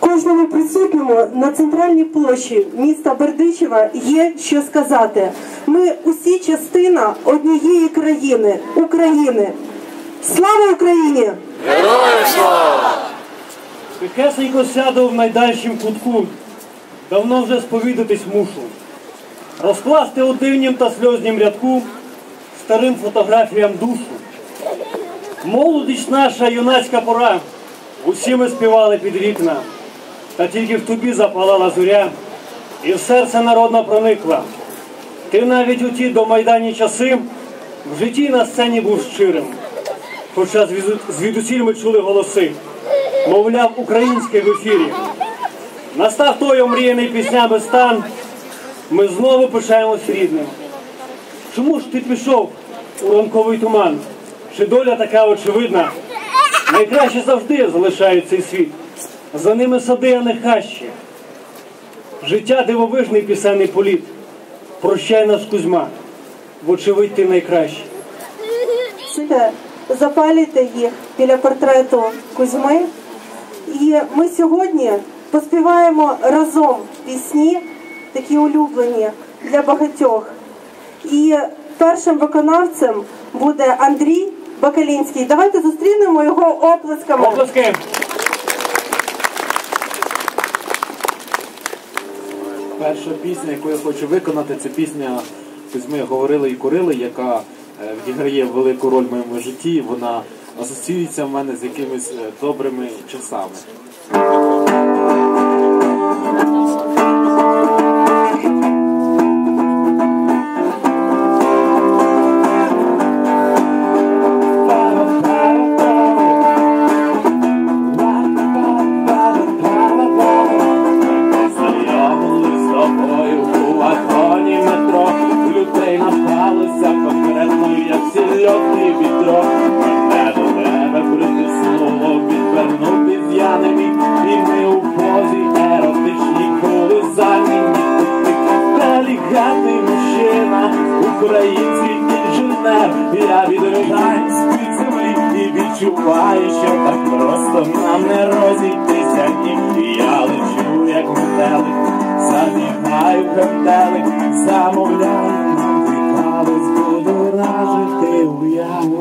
Кожному присутньому на центральній площі міста Бердичева є що сказати. Ми усі частина однієї країни України. Слава Україні! Тихесенько сяду в найдальшім кутку, давно вже сповідатись мушу. Розкласти у дивнім та сльознім рядку старим фотографіям душу. Молодість наша юнацька пора, усі ми співали під вікна, та тільки в тобі запалала зоря, і в серце народно проникла. Ти навіть у ті домайдані часи в житті на сцені був щирим. Хоча звідусіль ми чули голоси, мовляв, українське в ефірі. Настав той омріяний піснями стан, ми знову пишаємось рідним. Чому ж ти пішов у ранковий туман? Чи доля така очевидна? Найкраще завжди залишають цей світ. За ними сади, а не хащі. Життя дивовижний пісенний політ. Прощай нас, Кузьма, вочевидь ти найкращий. Сидите, запалюйте їх біля портрету Кузьми. І ми сьогодні поспіваємо разом пісні, такі улюблені для багатьох. І першим виконавцем буде Андрій Бакалінський. Давайте зустрінемо його оплесками. Оплески! Перша пісня, яку я хочу виконати, це пісня Кузьми говорили і курили, яка е, відіграє велику роль в моєму житті. Вона асоціюється в мене з якимись е, добрими часами. Відро Мене до тебе притиснуло, відвернути з'янемі І ми у позі еротичній коли заміні Делігатний мужчина, український інженер Я відригаю спицями і відчуваю, що так просто нам не розійтися ні Я лечу, як метелик, забігаю кантелик, замовляю буду ражити уяву.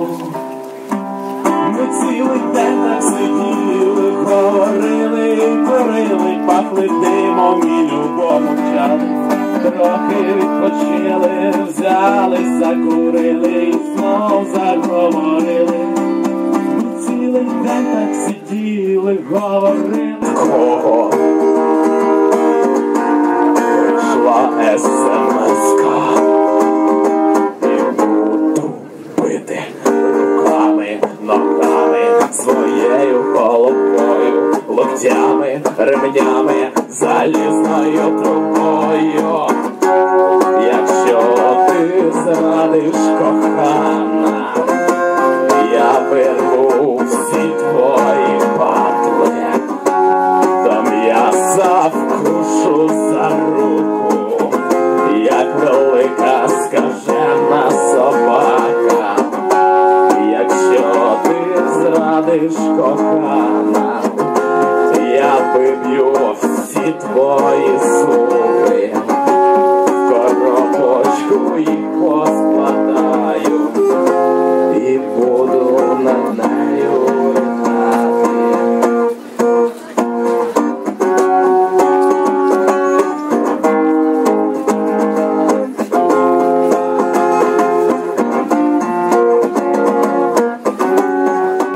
Цілий день так сиділи, говорили, курили, пахли димом і любов мовчали. Трохи відпочили, взяли, закурили і знов заговорили. Цілий день так сиділи, говорили. Кого? Прийшла смс-ка ремнями, залізною трубою. Якщо ти зрадиш кохана,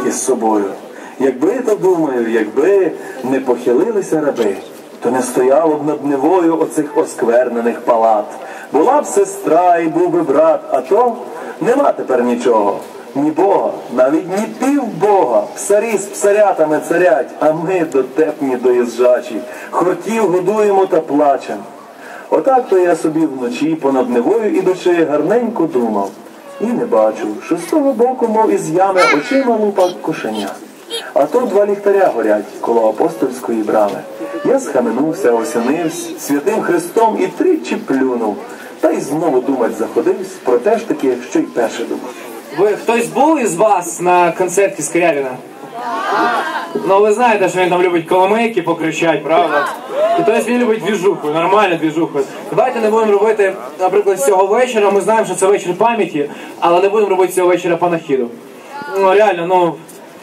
із собою. Якби то думаю, якби не похилилися раби, то не стояло б над Невою оцих осквернених палат. Була б сестра і був би брат, а то нема тепер нічого. Ні Бога, навіть ні пів Бога, псарі з псарятами царять, а ми дотепні доїжджачі, хортів годуємо та плачем. Отак то я собі вночі понад Невою ідучи гарненько думав. І не бачу, що з того боку, мов із ями, очима лупа кошеня. А то два ліхтаря горять коло апостольської брами. Я схаменувся, осянився святим Христом і тричі плюнув. Та й знову думать заходився про те ж таки, що й перше думав. Ви хтось був із вас на концерті Скрябіна? Ну ви знаєте, що він там любить коломийки покричать, правда? І тобто він любить двіжуху, нормальну двіжуху. Давайте не будемо робити, наприклад, з цього вечора. Ми знаємо, що це вечір пам'яті, але не будемо робити цього вечора панахіду. Ну реально, ну.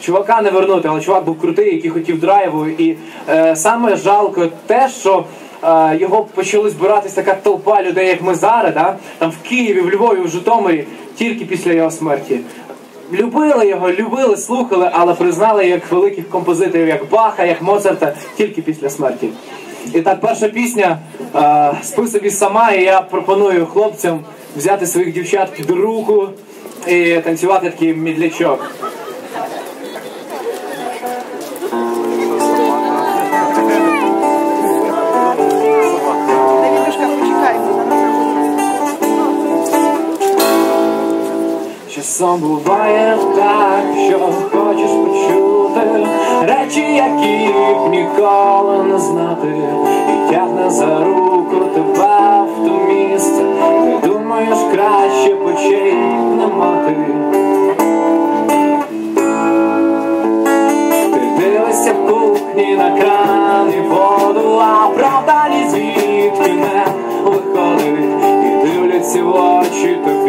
Чувака не вернути, але чувак був крутий, який хотів драйву. І е, саме жалко те, що е, його почали збиратись така толпа людей, як ми зараз, да? там в Києві, в Львові, в Житомирі, тільки після його смерті. Любили його, любили, слухали, але признали як великих композиторів, як Баха, як Моцарта, тільки після смерті. І так, перша пісня е, «Спи собі сама, і я пропоную хлопцям взяти своїх дівчат під руку і танцювати такий мідлячок. Часом буває так, що хочеш почути речі, які б ніколи не знати, і тягне за руку тебе в то місце, де думаєш краще почей не мати. Ти дивишся в кухні на кран і воду, а правда ні звідки не виходить, і дивляться в очі тобі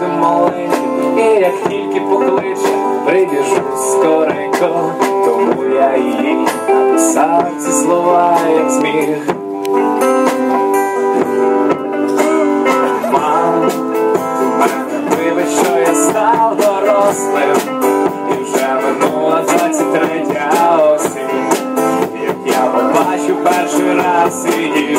завжди маленьким І як тільки покличе, прибіжу скоренько. Тому я їй написав ці слова, як вибач, що я став дорослим. І вже минула 23 осінь. Як я побачу перший раз її